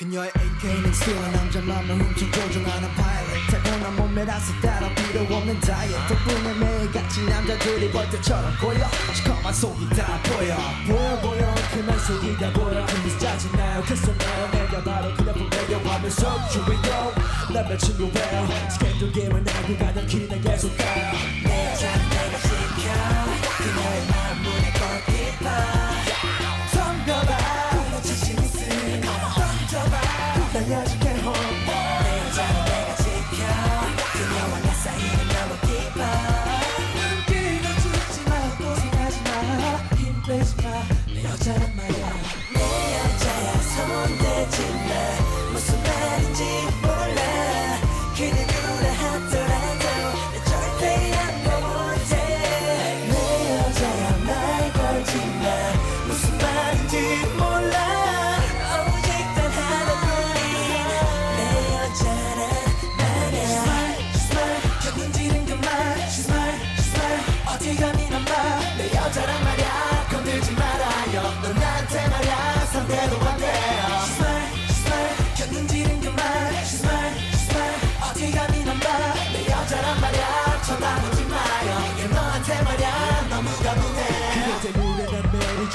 그녀의 AK는 스틸한 남자 맘을 훔쳐 조종하는 파일럿 타고난 몸매라서 따라 필요 없는 다이어트. 덕분에 매일같이 남자들이 벌떼처럼 고여 시커먼 속이 다 보여. 보여 보여 그만 속이 다 보여. 근데 짜증나요. 그래서나요. 내가 바로 그냥 보내려 하면서 주위로 남의 친구 배워 스캔들 게임을 나고 가던 길에 계속 가요. 내내 마힘 빼지 마내 여자란 말이야. 내 여자야 손대지 마 무슨 말인지 몰라. 그녀 누라 하더라도 내 절대 안고 못해 내 여자야 말 걸지 마. 무슨 말인지 몰라. 오직 단 하나뿐인 내 여자란 말이야 She's mine, she's mine. 견눈지는 그만 She's mine, she's mine. 어디 감히 난말내 여자란 말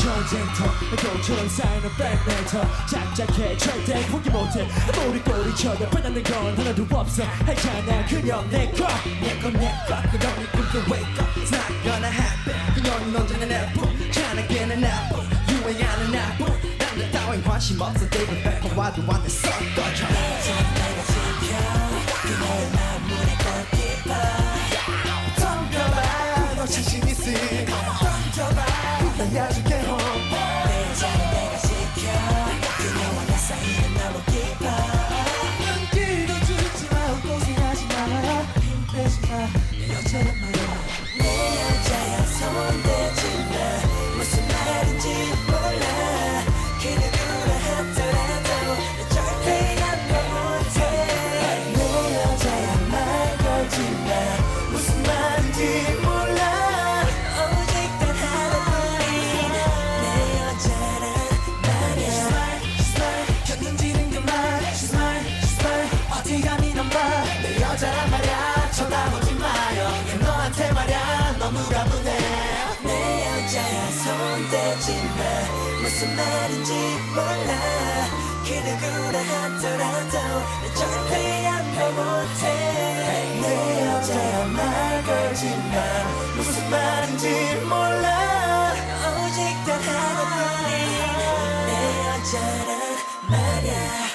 전쟁터 너처럼 쌓이는 백메터 짝짝해 절대 포기 못해. 우리 꼬리 쳐다 빼앗는 건 하나도 없어. 알잖아 그냥 내거. 내거 내거 그녀는 꿈도 wake up It's not gonna happen. 그녀는 언제나 나쁜 찬하게는 나쁜 유행하는 나쁜 남자 따윈 관심 없어. David Beckham 와도 안돼 썩어져. 내가 지켜 그녀의 마음 문에 꺾이봐. 덤벼봐 너 자신 있으면 던져봐. 날려줄 마 내 여자야 손대지 마. 무슨 말인지 몰라. 그 누구라 하더라도 내 절대 안고 못해. 내 여자야 말 걸지 마. 무슨 말인지 몰라. 오직 단 하나뿐인 내 여자란 말야